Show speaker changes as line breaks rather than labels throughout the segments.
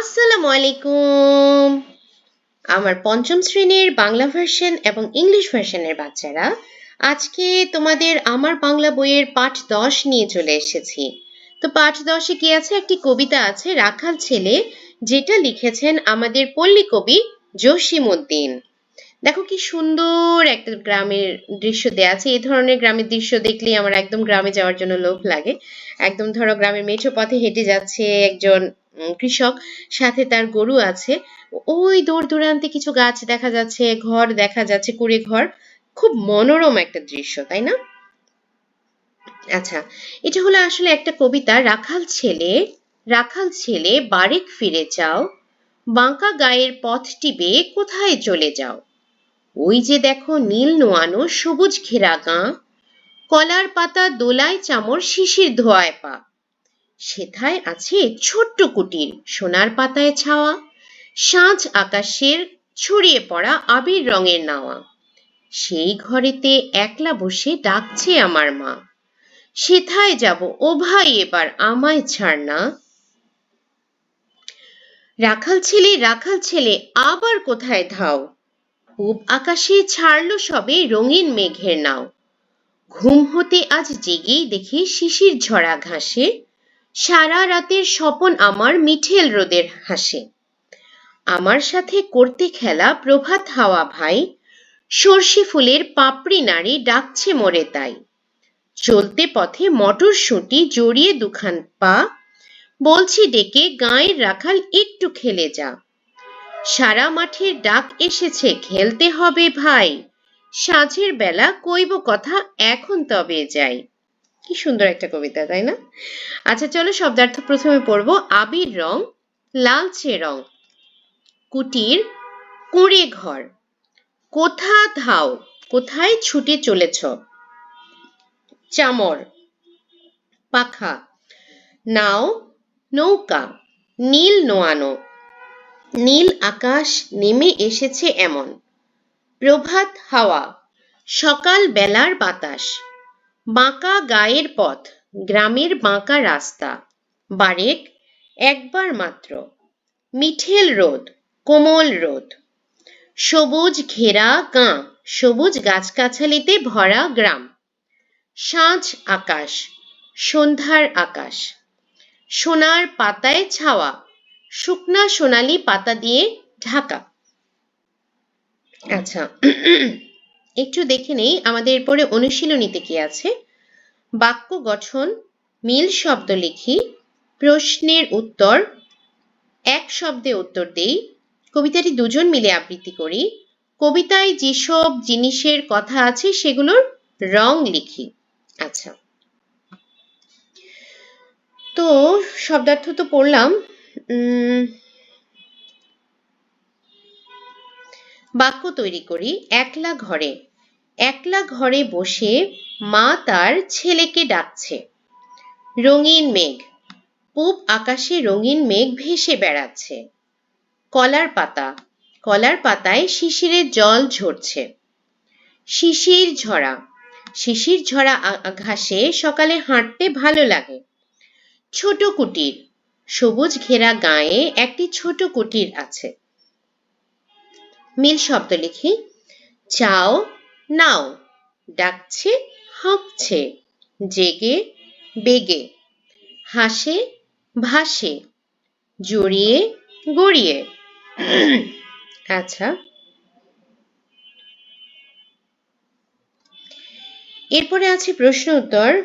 আসসালামু আলাইকুম আমার পঞ্চম শ্রেণির বাংলা ভার্সন এবং ইংলিশ ভার্সনের বাচ্চারা, আজকে তোমাদের আমার বাংলা বইয়ের পাঠ দশ নিয়ে চলে এসেছি। তো পাঠ দশে কি আছে? একটি কবিতা আছে, রাখাল ছেলে, যেটা লিখেছেন আমাদের পল্লী কবি জসিম উদ্দিন। দেখো কি সুন্দর একটা গ্রামের দৃশ্য দেয়া আছে। এই ধরনের গ্রামের দৃশ্য দেখলেই আমার একদম গ্রামে যাওয়ার জন্য লোভ লাগে। একদম ধরো গ্রামের মেঠো পথে হেঁটে যাচ্ছে একজন কৃষক সাথে তার গরু আছে। ওই দূর দূরান্তে কিছু গাছ দেখা যাচ্ছে, ঘর দেখা যাচ্ছে, কুড়ে ঘর। খুব মনোরম একটা দৃশ্য, তাই না? আচ্ছা এটা হলো আসলে একটা কবিতা, রাখাল ছেলে রাখাল ছেলে বারেক ফিরে যাও, বাঁকা গায়ের পথটি বেয়ে কোথায় চলে যাও? ওই যে দেখো নীল নোয়ানো সবুজ ঘেরা গাঁ, কলার পাতা দোলায় চামর শিশির ধোয়ায় পা। সেথায় আছে ছোট্ট কুটির, সোনার পাতায় ছাওয়া সাঁঝ আকাশের ছড়িয়ে পড়া আবির রঙের নাওয়া। সেই ঘরেতে একলা বসে ডাকছে আমার মা। সেথায় যাব, ও ভাই এবার আমায় ছাড় না। রাখাল ছেলে রাখাল ছেলে, আবার কোথায় ধাও? পূব আকাশে ছাড়লো সবে রঙিন মেঘের নাও। ঘুম হতে আজ জেগেই দেখি শিশির ঝরা ঘাসে। সারা রাতের স্বপন আমার মিঠেল রোদের হাসে। আমার সাথে করতে খেলা প্রভাত হাওয়া ভাই, সর্ষে ফুলের পাপড়ি নাড়ি ডাকছে মোরে তাই। চলতে পথে মটর শুঁটি জড়িয়ে দুখান পা, বলছি ডেকে গাঁয়ের রাখাল একটু খেলে যা। সারা মাঠের ডাক এসেছে, খেলতে হবে ভাই। সাঁঝের বেলা কইব কথা, এখন তবে যাই। কি সুন্দর একটা কবিতা, তাই না? আচ্ছা চলো শব্দার্থ প্রথমে পড়ব। আবির রং লালচে রং। কুটির কুঁড়ে ঘর। কোথা ধাও, কোথায় ছুটে চলেছ? চামর, পাখা। নাও নৌকা, নীল নোয়ানো। নীল আকাশ নেমে এসেছে এমন। প্রভাত হাওয়া সকাল বেলার বাতাস। বাঁকা গায়ের পথ, গ্রামের বাঁকা রাস্তা। বারেক, একবার মাত্র। মিঠেল রোদ, কোমল রোদ। সবুজ ঘেরা গাঁ, সবুজ গাছগাছালিতে ভরা গ্রাম। সাঁঝ আকাশ, সন্ধ্যার আকাশ। সোনার পাতায় ছাওয়া, শুকনা সোনালি পাতা দিয়ে ঢাকা। আচ্ছা একটু দেখে নেই, আমাদের এরপরে অনুশীলনীতে কি আছে? বাক্য গঠন, মিল শব্দ লিখি, প্রশ্নের উত্তর, এক শব্দে উত্তর দেই, কবিতাটি দুজন মিলে আবৃত্তি করি, কবিতায় যেসব জিনিসের কথা আছে সেগুলোর রং লিখি। আচ্ছা। তো শব্দার্থ তো পড়লাম বাক্য তৈরি করি, একলা ঘরে। একলা ঘরে বসে মা তার ছেলেকে ডাকছে। রঙিন মেঘ। পূব আকাশে রঙিন মেঘ ভেসে বেড়াচ্ছে। কলার পাতা। কলার পাতায় শিশিরের জল ঝরছে। শিশির ঝরা। শিশির ঝরা ঘাসে সকালে হাঁটতে ভালো লাগে। ছোট কুটির। সবুজ ঘেরা গায়ে একটি ছোট কুটির আছে। মিল শব্দ লিখি। চাও নাও, ডাকছে হাঁকছে জেগে, বেগে, হাসে, ভাসে, জড়িয়ে, গড়িয়ে। আচ্ছা। এরপরে আছে প্রশ্ন উত্তর।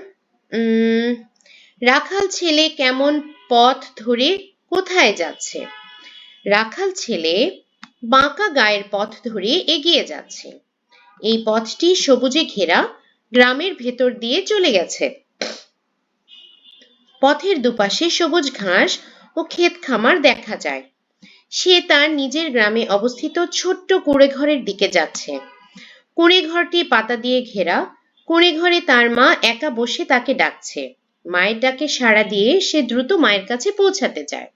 রাখাল ছেলে কেমন পথ ধরে কোথায় যাচ্ছে? রাখাল ছেলে বাঁকা গায়ের পথ ধরে এগিয়ে যাচ্ছে। এই পথটি সবুজে ঘেরা গ্রামের ভেতর দিয়ে চলে গেছে। পথের দুপাশে সবুজ ঘাস ও ক্ষেত খামার দেখা যায়। সে তার নিজের গ্রামে অবস্থিত ছোট্ট কুঁড়ে ঘরের দিকে যাচ্ছে। কুঁড়ে ঘরটি পাতা দিয়ে ঘেরা। কুঁড়ে ঘরে তার মা একা বসে তাকে ডাকছে। মায়ের ডাকে সাড়া দিয়ে সে দ্রুত মায়ের কাছে পৌঁছাতে চায়।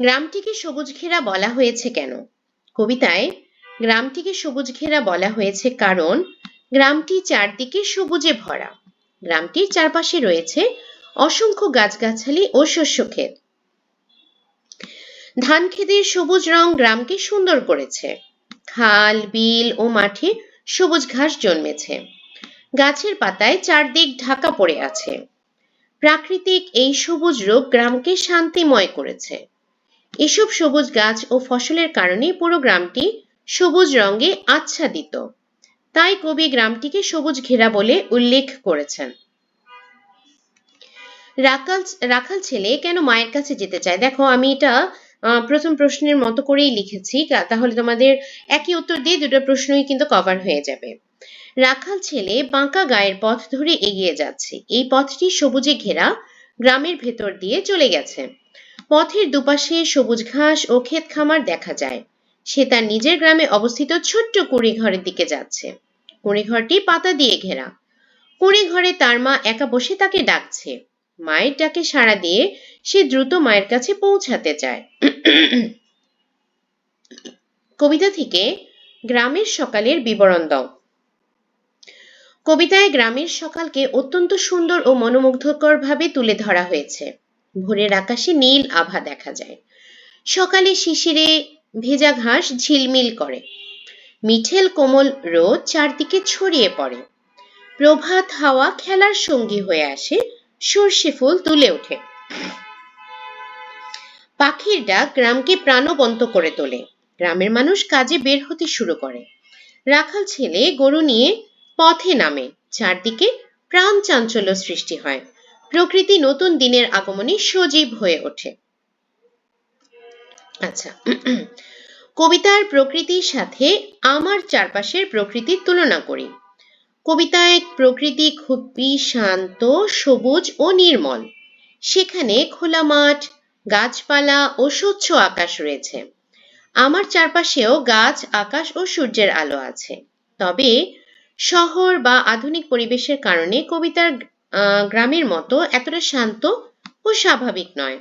গ্রামটিকে সবুজ ঘেরা বলা হয়েছে কেন? কবিতায়, গ্রামটিকে সবুজ ঘেরা বলা হয়েছে কারণ গ্রামটি চারদিকে সবুজে ভরা। গ্রামটির চারপাশে রয়েছে অসংখ্য গাছগাছালি ও শস্য ক্ষেত। ধান ক্ষেতের সবুজ রং গ্রামকে সুন্দর করেছে। খাল, বিল ও মাঠে সবুজ ঘাস জন্মেছে। গাছের পাতায় চারদিক ঢাকা পড়ে আছে। প্রাকৃতিক এই সবুজ রূপ গ্রামকে শান্তিময় করেছে। এসব সবুজ গাছ ও ফসলের কারণে পুরো গ্রামটি সবুজ রঙে আচ্ছাদিত। তাই কবি গ্রামটিকে সবুজ ঘেরা বলে উল্লেখ করেছেন। রাখাল রাখাল ছেলে কেন মায়ের কাছে যেতে চায়? দেখো, আমি এটা প্রথম প্রশ্নের মতো করেই লিখেছি। তাহলে তোমাদের একই উত্তর দিয়ে দুটো প্রশ্নই কিন্তু কভার হয়ে যাবে। রাখাল ছেলে বাঁকা গায়ের পথ ধরে এগিয়ে যাচ্ছে। এই পথটি সবুজে ঘেরা গ্রামের ভেতর দিয়ে চলে গেছে। পথের দুপাশে সবুজ ঘাস ও ক্ষেত খামার দেখা যায়। সে তার নিজের গ্রামে অবস্থিত ছোট্ট কুড়ি ঘরের দিকে যাচ্ছে। কুড়ি ঘরটি পাতা দিয়ে ঘেরা। কুড়ি ঘরে তার মা একা বসে তাকে ডাকছে। মায়ের ডাকে সাড়া দিয়ে সে দ্রুত মায়ের কাছে পৌঁছাতে চায়। কবিতা থেকে গ্রামের সকালের বিবরণ দাও। কবিতায় গ্রামের সকালকে অত্যন্ত সুন্দর ও মনোমুগ্ধকর ভাবে তুলে ধরা হয়েছে। ভোরের আকাশে নীল আভা দেখা যায়। সকালে শিশিরে ভেজা ঘাস ঝিলমিল করে। মিঠেল কোমল রোদ চারদিকে ছড়িয়ে পড়ে। প্রভাত হাওয়া খেলার সঙ্গী হয়ে আসে, সর্ষে ফুল তুলে ওঠে। পাখির ডাক গ্রামকে প্রাণবন্ত করে তোলে। গ্রামের মানুষ কাজে বের হতে শুরু করে। রাখাল ছেলে গরু নিয়ে পথে নামে। চারদিকে প্রাণ চাঞ্চল্য সৃষ্টি হয়। প্রকৃতি নতুন দিনের আগমনে সজীব হয়ে ওঠে। আচ্ছা কবিতার প্রকৃতির সাথে আমার চারপাশের প্রকৃতির তুলনা করি। কবিতায় প্রকৃতি খুবই শান্ত, সবুজ ও নির্মল। সেখানে খোলা মাঠ, গাছপালা ও স্বচ্ছ আকাশ রয়েছে। আমার চারপাশেও গাছ, আকাশ ও সূর্যের আলো আছে। তবে শহর বা আধুনিক পরিবেশের কারণে কবিতার গ্রামের মতো এতটা শান্ত ও স্বাভাবিক নয়।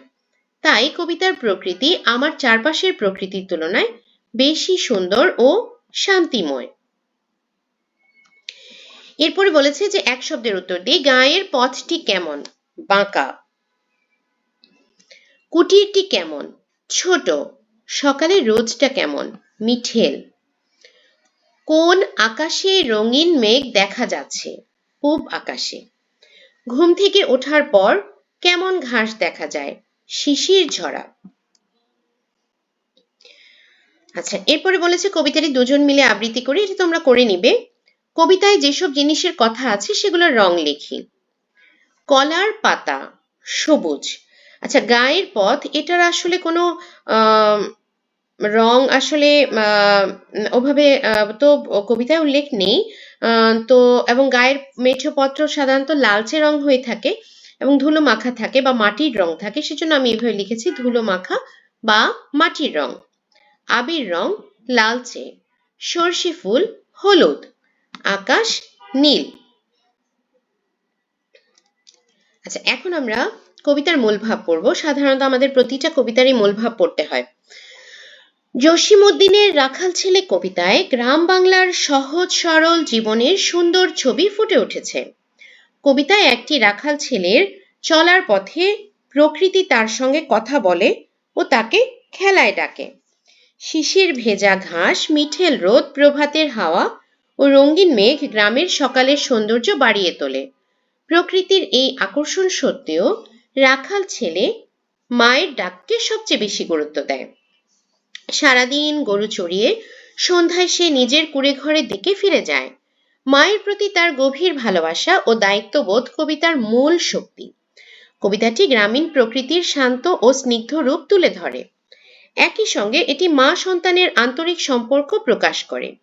তাই কবিতার প্রকৃতি আমার চারপাশের প্রকৃতির তুলনায় বেশি সুন্দর ও শান্তিময়। এরপরে বলেছে যে এক শব্দের উত্তর দিই, গায়ের পথটি কেমন? বাঁকা। কুটিরটি কেমন? ছোট। সকালে রোজটা কেমন? মিঠেল। কোন আকাশে রঙিন মেঘ দেখা যাচ্ছে? পূব আকাশে। ঘুম থেকে ওঠার পর কেমন ঘাস দেখা যায়? শিশির ঝরা। আচ্ছা এরপরে বলেছে কবিতাটি দুজন মিলে আবৃত্তি করি, এটা তোমরা করে নিবে। কবিতায় যেসব জিনিসের কথা আছে, সেগুলোর রং লিখি। কলার পাতা, সবুজ। আচ্ছা গায়ের পথ, এটার আসলে কোনো রং আসলে ওভাবে তো কবিতায় উল্লেখ নেই। তো এবং গায়ের মেঠো পত্র সাধারণত লালচে রং হয়ে থাকে এবং ধুলো মাখা থাকে বা মাটির রং থাকে, সেজন্য আমি এভাবে লিখেছি, ধুলো মাখা বা মাটির রং। আবির রং লালচে, সর্ষে ফুল হলুদ, আকাশ নীল। আচ্ছা এখন আমরা কবিতার মূল ভাব পড়ব। সাধারণত আমাদের প্রতিটা কবিতারই মূল ভাব পড়তে হয়। জসিমউদ্দিনের রাখাল ছেলে কবিতায় গ্রাম বাংলার সহজ সরল জীবনের সুন্দর ছবি ফুটে উঠেছে। কবিতায় একটি রাখাল ছেলের চলার পথে প্রকৃতি তার সঙ্গে কথা বলে ও তাকে খেলায় ডাকে। শিশির ভেজা ঘাস, মিঠেল রোদ, প্রভাতের হাওয়া ও রঙিন মেঘ গ্রামের সকালের সৌন্দর্য বাড়িয়ে তোলে। প্রকৃতির এই আকর্ষণ সত্ত্বেও রাখাল ছেলে মায়ের ডাককে সবচেয়ে বেশি গুরুত্ব দেয়। সারাদিন গরু চড়িয়ে সন্ধ্যায় সে নিজের কুড়ে ঘরের দিকে ফিরে যায়। মায়ের প্রতি তার গভীর ভালোবাসা ও দায়িত্ববোধ কবিতার মূল শক্তি। কবিতাটি গ্রামীণ প্রকৃতির শান্ত ও স্নিগ্ধ রূপ তুলে ধরে। একই সঙ্গে এটি মা সন্তানের আন্তরিক সম্পর্ক প্রকাশ করে।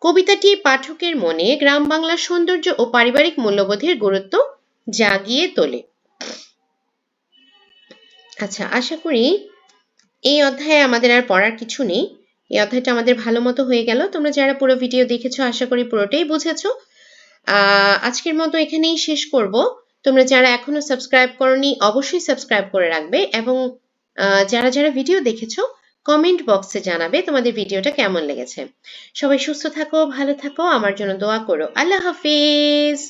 কবিতাটি পাঠকের মনে গ্রাম বাংলার সৌন্দর্য ও পারিবারিক মূল্যবোধের গুরুত্ব জাগিয়ে তোলে। আচ্ছা আশা করি এই অধ্যায়ে আমাদের আর পড়ার কিছু নেই। এই অধ্যায়টা আমাদের ভালো মতো হয়ে গেল। তোমরা যারা পুরো ভিডিও দেখেছ, আশা করি পুরোটাই বুঝেছ। আজকের মতো এখানেই শেষ করব। তোমরা যারা এখনও সাবস্ক্রাইব করনি, অবশ্যই সাবস্ক্রাইব করে রাখবে এবং যারা যারা ভিডিও দেখেছ, কমেন্ট বক্সে জানাবে তোমাদের ভিডিওটা কেমন লেগেছে। সবাই সুস্থ থাকো, ভালো থাকো, আমার জন্য দোয়া করো। আল্লাহ হাফিজ!